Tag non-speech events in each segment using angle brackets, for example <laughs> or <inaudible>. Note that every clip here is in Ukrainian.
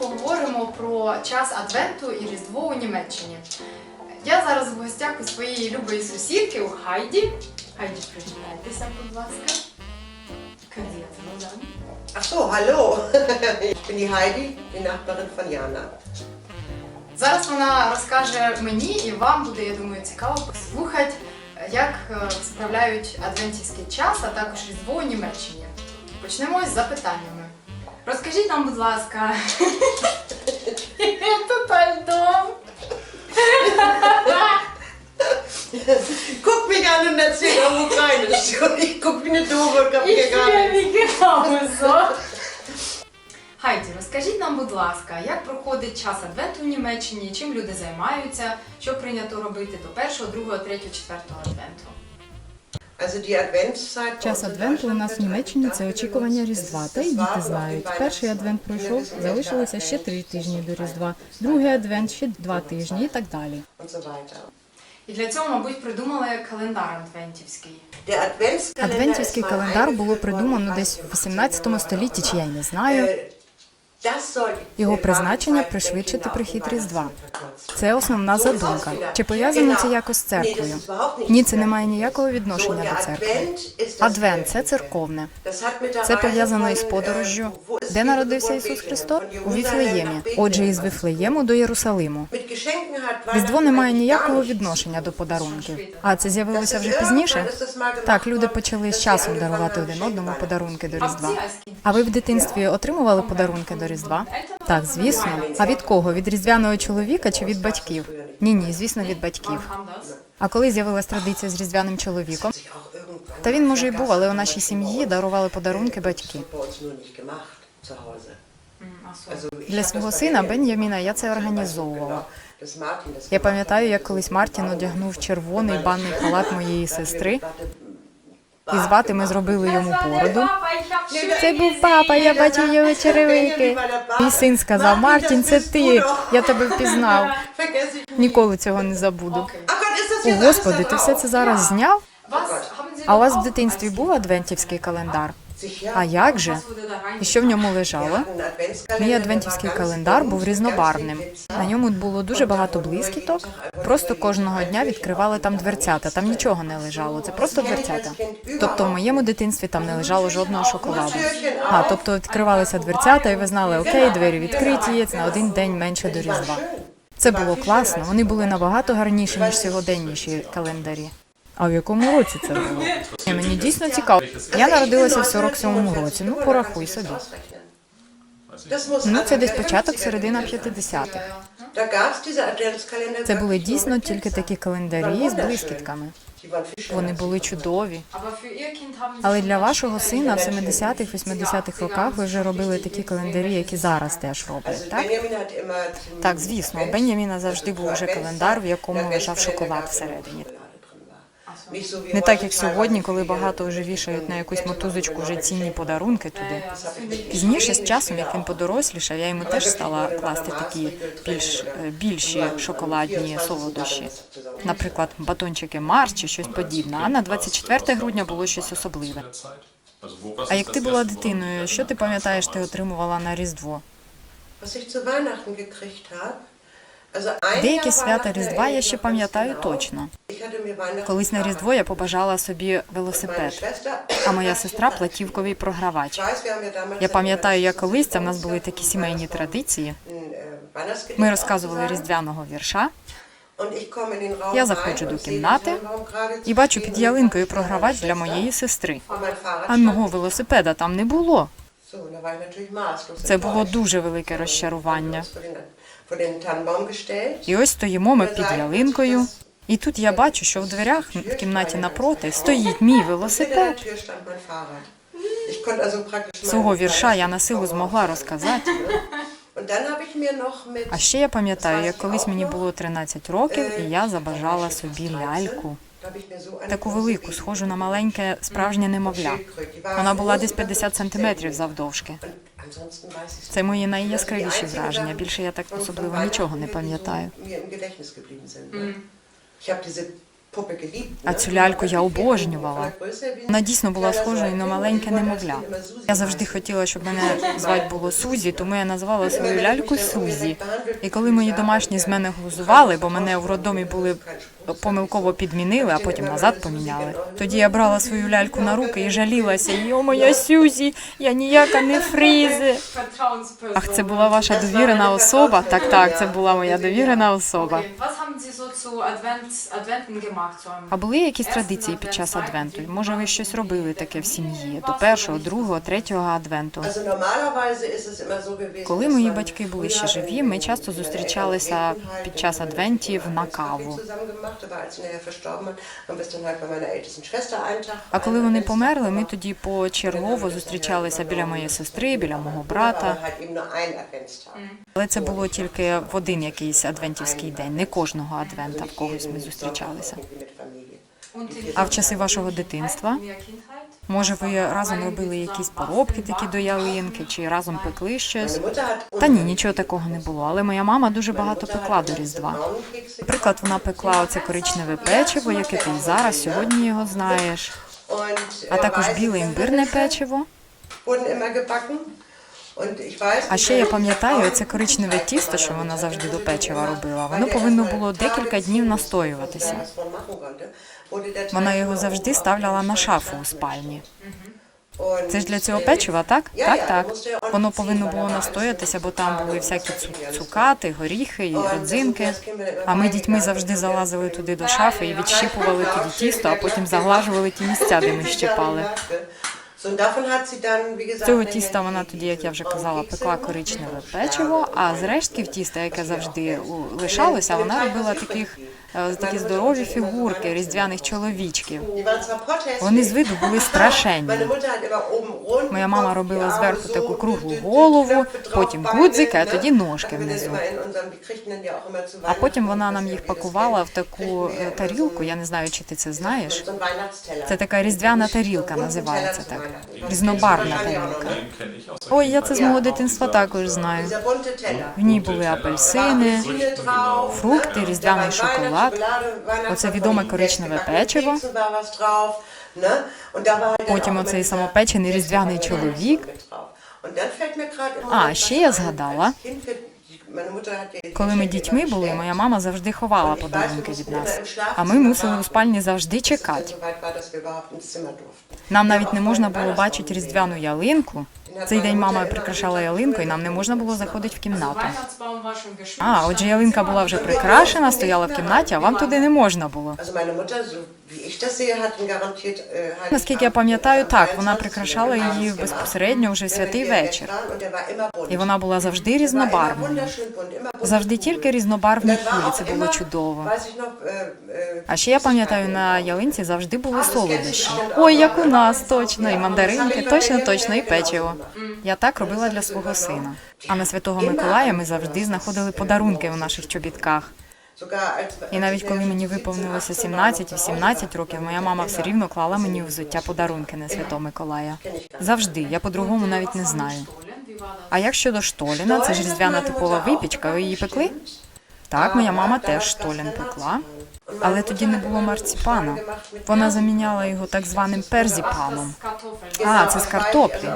Поговоримо про час Адвенту і Різдво у Німеччині. Я зараз в гостях у своєї любої сусідки у Хайді. Хайді, привітайтеся, будь ласка. Ach so, hallo. Ich bin die Heidi, die Nachbarin von Jana. Зараз вона розкаже мені і вам буде, я думаю, цікаво послухати, як е, справляють адвентівський час, а також Різдво у Німеччині. Почнемо з запитаннями. Розкажіть нам, будь ласка, тут альдом. Guck mich an und erzähl am Ukrainisch. Ich guck wie eine Doofe und hab hier gar nichts. Хайді, розкажіть нам, будь ласка, як проходить час адвенту в Німеччині, чим люди займаються, що прийнято робити до першого, другого, третього, четвертого адвенту. Час адвенту у нас в Німеччині це очікування Різдва. Та й діти знають. Перший адвент пройшов, залишилося ще три тижні до Різдва, другий адвент ще два тижні і так далі. І для цього, мабуть, придумали календар адвентівський. Адвентівський календар було придумано десь в als- 18 столітті, чи я й не знаю. Його призначення пришвидшити прихід Різдва. Це основна задумка. Чи пов'язано це якось з церквою? Ні, це не має ніякого відношення до церкви. Адвент це церковне. Це пов'язано із подорожжю. Де народився Ісус Христос? У Віфлеємі. Отже, із Віфлеєму до Єрусалиму. Різдво не має ніякого відношення до подарунків. А це з'явилося вже пізніше? Так, люди почали з часом дарувати один одному подарунки до Різдва. А ви в дитинстві отримували подарунки до Різдва? Так, звісно. А від кого? Від різдвяного чоловіка чи від батьків? Ні, ні, звісно, від батьків. А коли з'явилась традиція з різдвяним чоловіком? Та він може і був, але у нашій сім'ї дарували подарунки батьки. Для свого сина Бен'яміна я це організовувала. Я пам'ятаю, як колись Мартін одягнув червоний банний халат моєї сестри, і звати ми зробили йому породу. Це був папа, я бачив його черевики. Мій син сказав: Мартін, це ти. Я тебе впізнав. Ніколи цього не забуду. О, Господи, ти все це зараз зняв? А у вас в дитинстві був адвентівський календар? А як же? І що в ньому лежало? Мій адвентівський календар був різнобарвним. На ньому було дуже багато блискіток. Просто кожного дня відкривали там дверцята. Там нічого не лежало. Це просто дверцята. Тобто в моєму дитинстві там не лежало жодного шоколаду. А тобто відкривалися дверцята, і ви знали, окей, двері відкриті, на один день менше до різдва. Це було класно. Вони були набагато гарніші ніж сьогоденніші календарі. А в якому році це було? Ні, Мені дійсно цікаво. Я народилася в 47-му році. Ну порахуй собі. Ну це десь початок, середина 50-х. Це були дійсно тільки такі календарі з блискітками. Вони були чудові. Але для вашого сина в 70-х, 80-х роках ви вже робили такі календарі, які зараз теж роблять, так? Так, звісно, у Беняміна завжди був вже календар, в якому лежав шоколад всередині. Не так, як сьогодні, коли багато вже вішають на якусь мотузочку вже цінні подарунки туди. Пізніше, з часом, як він подорослішав, я йому теж стала класти такі більш е, більші шоколадні солодощі. Наприклад, батончики Марс чи щось подібне. А на 24 грудня було щось особливе. А як ти була дитиною, що ти пам'ятаєш, ти отримувала на Різдво? Деякі свята Різдва я ще пам'ятаю точно. Колись на Різдво я побажала собі велосипед, а моя сестра платівковий програвач. Я пам'ятаю, як колись це в нас були такі сімейні традиції. Ми розказували різдвяного вірша, Я заходжу до кімнати і бачу під ялинкою програвач для моєї сестри. А мого велосипеда там не було. Це було дуже велике розчарування. І ось стоїмо ми під ялинкою. І тут я бачу, що в дверях в кімнаті напроти стоїть мій велосипед. Свого вірша я на силу змогла розказати. А ще я пам'ятаю, як колись мені було 13 років, і я забажала собі ляльку. Таку велику, схожу на маленьке справжнє немовля. Вона була десь 50 сантиметрів завдовжки. Це мої найяскравіші враження. Більше я так особливо нічого не пам'ятаю. А цю ляльку я обожнювала. Вона дійсно була схожою на маленьке немовля. Я завжди хотіла, щоб мене звати було Сузі, тому я назвала свою ляльку Сузі. І коли мої домашні з мене глузували, бо мене в роддомі були помилково підмінили, а потім назад поміняли. Тоді я брала свою ляльку на руки і жалілася. Йо, моя Сюзі, я ніяка не фрізи. Ах, це була ваша довірена особа? Так, так, це була моя довірена особа. Okay, А були якісь традиції під час адвенту? Може, ви щось робили таке в сім'ї до першого, другого, третього адвенту? Коли мої батьки були ще живі, ми часто зустрічалися під час адвентів на каву. А коли вони померли, ми тоді почергово зустрічалися біля моєї сестри, біля мого брата. Але це було тільки в один якийсь адвентівський день, не кожного адвента в когось ми зустрічалися. А в часи вашого дитинства? Може, ви разом робили якісь поробки такі до ялинки, чи разом пекли щось? Та ні, нічого такого не було. Але моя мама дуже багато пекла до Різдва. Наприклад, вона пекла оце коричневе печиво, яке ти зараз сьогодні його знаєш, а також äh, біле імбирне печиво. А ще я пам'ятаю, це коричневе тісто, що вона завжди до печива робила. Воно повинно було декілька днів настоюватися. Вона його завжди ставляла на шафу у спальні. Це ж для цього печива, так? Так, так. Воно повинно було настоятися, бо там були всякі цу- цукати, горіхи і родзинки. А ми дітьми завжди залазили туди до шафи і відщіпували тоді тісто, а потім заглажували ті місця, де ми щипали. З цього тіста вона тоді, як я вже казала, пекла коричневе печиво, а з рештків тіста, яке завжди лишалося, вона робила таких такі здорові фігурки різдвяних чоловічків. Вони з виду були страшенні. Моя мама робила зверху таку круглу голову, потім гудзики, а тоді ножки внизу. А потім вона нам їх пакувала в таку е, тарілку. Я не знаю, чи ти це знаєш. Це така різдвяна тарілка, називається так. Різнобарвна тарілка. Ой, я це з мого дитинства також знаю. В ній були апельсини, фрукти, різдвяний шоколад. Оце відоме коричневе печиво. Потім оцей самопечений різдвяний чоловік. А, ще я згадала, коли ми дітьми були, моя мама завжди ховала подарунки від нас. А ми мусили у спальні завжди чекати. Нам навіть не можна було бачити різдвяну ялинку. Цей день мама прикрашала ялинку, і нам не можна було заходити в кімнату. А, отже, ялинка була вже прикрашена, стояла в кімнаті, а вам туди не можна було. Наскільки я пам'ятаю, так, вона прикрашала її безпосередньо вже в святий вечір. І вона була завжди різнобарвною. Завжди тільки різнобарвні кулі, це було чудово. А ще я пам'ятаю, на ялинці завжди були солодощі. Ой, як у нас, точно, і мандаринки, точно, точно, і печиво. Я так робила для свого сина. А на святого Миколая ми завжди знаходили подарунки у наших чобітках. І навіть коли мені виповнилося 17-18 років, моя мама все рівно клала мені взуття подарунки на святого Миколая. Завжди, я по-другому навіть не знаю. А як щодо штоліна, це ж різдвяна типова випічка, ви її пекли? Так, моя мама теж штолін пекла, але тоді не було марципана. Вона заміняла його так званим перзіпаном. А, це з картоплі.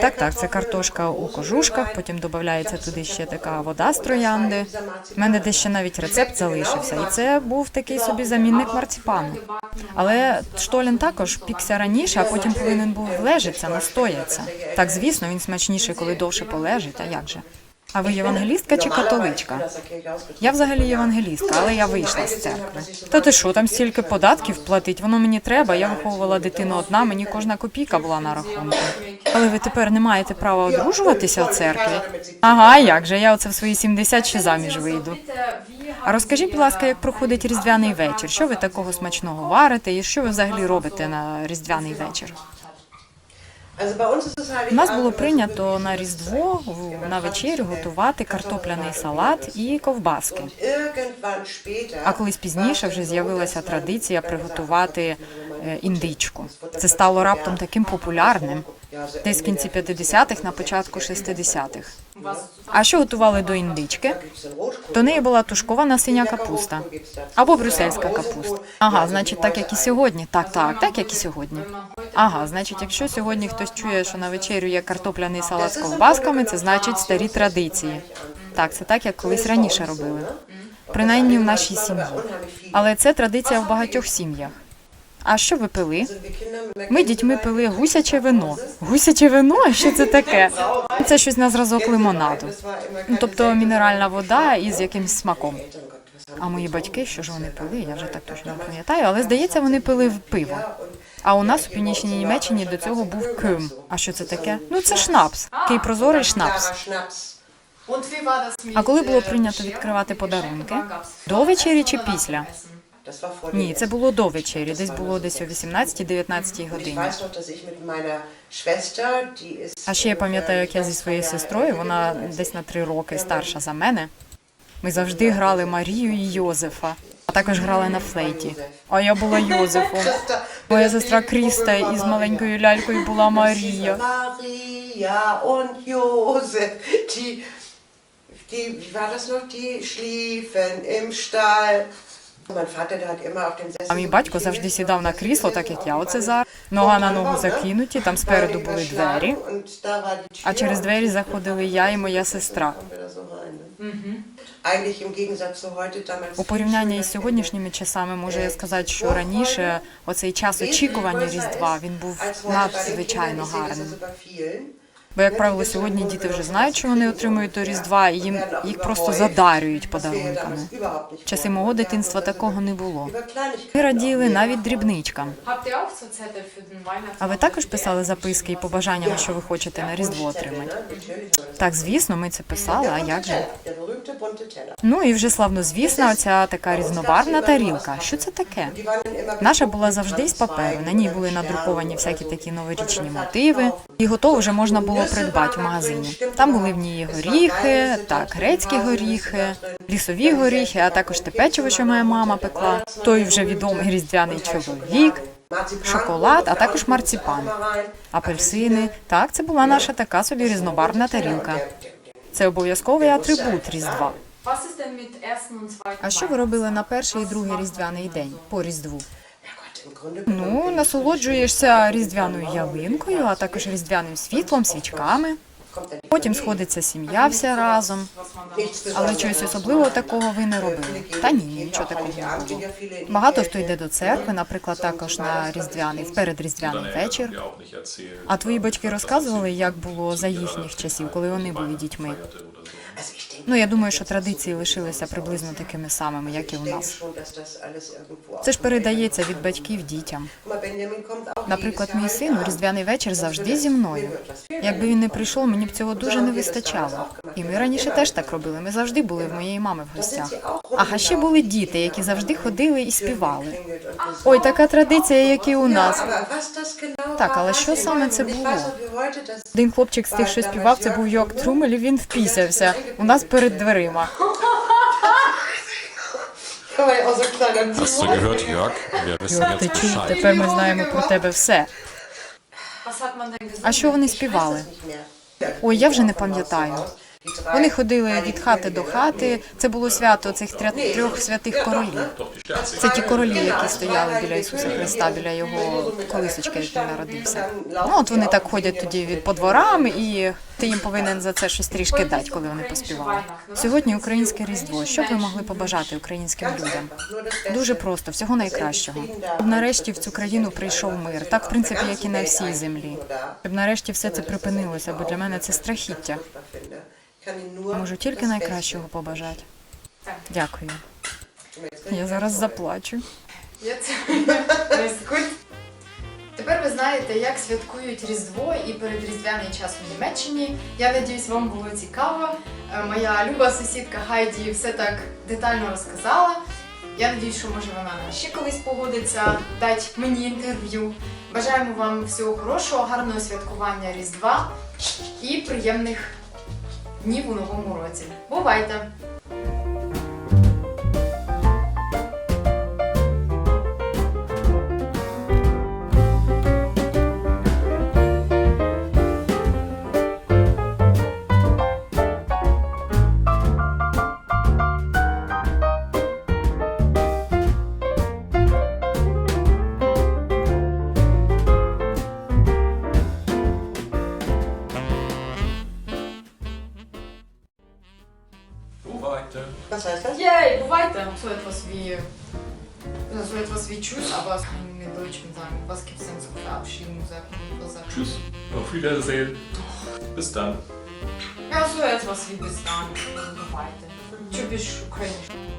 Так, так, це картошка у кожушках, потім додається туди ще така вода з троянди. У мене десь ще навіть рецепт залишився, і це був такий собі замінник марципану. Але штолін також пікся раніше, а потім повинен був влежитися, настояться. Так, звісно, він смачніший, коли довше полежить, а як же? А ви євангелістка чи католичка? Я взагалі євангелістка, але я вийшла з церкви. Та ти що, там стільки податків платить? Воно мені треба. Я виховувала дитину одна, мені кожна копійка була на рахунку. Але ви тепер не маєте права одружуватися в церкві? Ага, як же? Я оце в свої 70 ще заміж вийду. А розкажіть, будь ласка, як проходить різдвяний вечір? Що ви такого смачного варите, і що ви взагалі робите на різдвяний вечір? У нас було прийнято на різдво на вечерю готувати картопляний салат і ковбаски. А колись пізніше вже з'явилася традиція приготувати е, індичку. Це стало раптом таким популярним. Десь в кінці 50-х, на початку 60-х. А що готували до індички? До неї була тушкована синя капуста або брюссельська капуста. Ага, значить, так як і сьогодні. Так, так, так як і сьогодні. Ага, значить, якщо сьогодні хтось чує, що на вечерю є картопляний салат з ковбасками, це значить старі традиції. Так, це так, як колись раніше робили. Принаймні в нашій сім'ї. Але це традиція в багатьох сім'ях. А що ви пили? Ми дітьми пили гусяче вино. Гусяче вино? Що це таке? Це щось на зразок лимонаду. Ну, тобто мінеральна вода із якимсь смаком. А мої батьки, що ж вони пили, я вже так точно не пам'ятаю, але здається, вони пили пиво. А у нас у північній Німеччині до цього був ким. А що це таке? Ну це шнапс. Такий прозорий шнапс. А коли було прийнято відкривати подарунки? До вечері чи після? Ні, це було до вечері. Десь було десь о 18-19 годині. А ще я пам'ятаю, як я зі своєю сестрою, вона десь на три роки старша за мене. Ми завжди грали Марію і Йозефа, а також грали на флейті. А я була Йозефом. <laughs> Моя сестра Кріста із маленькою лялькою була Марія. Maria und Josef, die, die, war das noch? Die schliefen im Stall. А мій батько завжди сідав на крісло, так як я оце зараз. Нога на ногу закинуті, там спереду були двері. А через двері заходили я і моя сестра. У порівнянні із сьогоднішніми часами можу я сказати, що раніше оцей час очікування Різдва він був надзвичайно гарним. Бо, як правило, сьогодні діти вже знають, що вони отримують до Різдва, і їм їх просто задарюють подарунками. Часи мого дитинства такого не було. Ми раділи навіть дрібничкам. А ви також писали записки і побажання, що ви хочете на Різдво отримати? Так, звісно, ми це писали, а як же? Ну і вже славнозвісна оця така різнобарвна тарілка. Що це таке? Наша була завжди з паперу. На ній були надруковані всякі такі новорічні мотиви, і готово вже можна було придбати в магазині. Там були в ній горіхи, так, грецькі горіхи, лісові горіхи, а також те печиво, що моя мама пекла, той вже відомий різдвяний чоловік, шоколад, а також марципан, апельсини. Так, це була наша така собі різнобарвна тарілка. Це обов'язковий атрибут Різдва. А що ви робили на перший і другий різдвяний день по різдву? Ну, насолоджуєшся різдвяною ялинкою, а також різдвяним світлом, свічками. Потім сходиться сім'я вся разом. Але чогось особливого такого ви не робили. Та ні, нічого такого не було. Багато хто йде до церкви, наприклад, також на різдвяний, в передріздвяний вечір. А твої батьки розказували, як було за їхніх часів, коли вони були дітьми. Ну, я думаю, що традиції лишилися приблизно такими самими, як і у нас. Це ж передається від батьків дітям. Наприклад, мій син у різдвяний вечір завжди зі мною. Якби він не прийшов, мені б цього дуже не вистачало. І ми раніше теж так робили. Ми завжди були в моєї мами в гостях. Ага, ще були діти, які завжди ходили і співали. Ой, така традиція, як і у нас. Так, але що саме це було? Один хлопчик з тих, що співав, це був Йок Трумель, і він впісявся у нас перед дверима. Hast du gehört, Jörg? Wir wissen Йок, ти jetzt чув, Bescheid. тепер ми знаємо про тебе все. А що вони співали? Ой, я вже не пам'ятаю. Вони ходили від хати до хати. Це було свято цих трьох святих королів. Це ті королі, які стояли біля Ісуса Христа, біля його колисочки, як він народився. Ну от вони так ходять тоді від по дворам, і ти їм повинен за це щось трішки дати, коли вони поспівали. Сьогодні українське різдво. Що б ви могли побажати українським людям? Дуже просто, всього найкращого. Щоб нарешті в цю країну прийшов мир, так в принципі, як і на всій землі. Щоб нарешті все це припинилося, бо для мене це страхіття. Можу тільки найкращого побажати. Дякую. Я зараз заплачу. <laughs> Тепер ви знаєте, як святкують Різдво і передріздвяний час у Німеччині. Я надіюсь, вам було цікаво. Е, Моя люба сусідка Хайді все так детально розказала. Я надіюсь, що може вона ще колись погодиться дати мені інтерв'ю. Бажаємо вам всього хорошого, гарного святкування Різдва і приємних днів у новому році. Бувайте! heißt das? Yay, du weiter. So etwas wie. So etwas wie Tschüss, aber es kann ich in Deutschen sagen. Was gibt es denn so für Abschiedung? Tschüss. Auf Wiedersehen. Bis dann. Ja, so etwas wie bis dann. Und weiter. Typisch ukrainisch.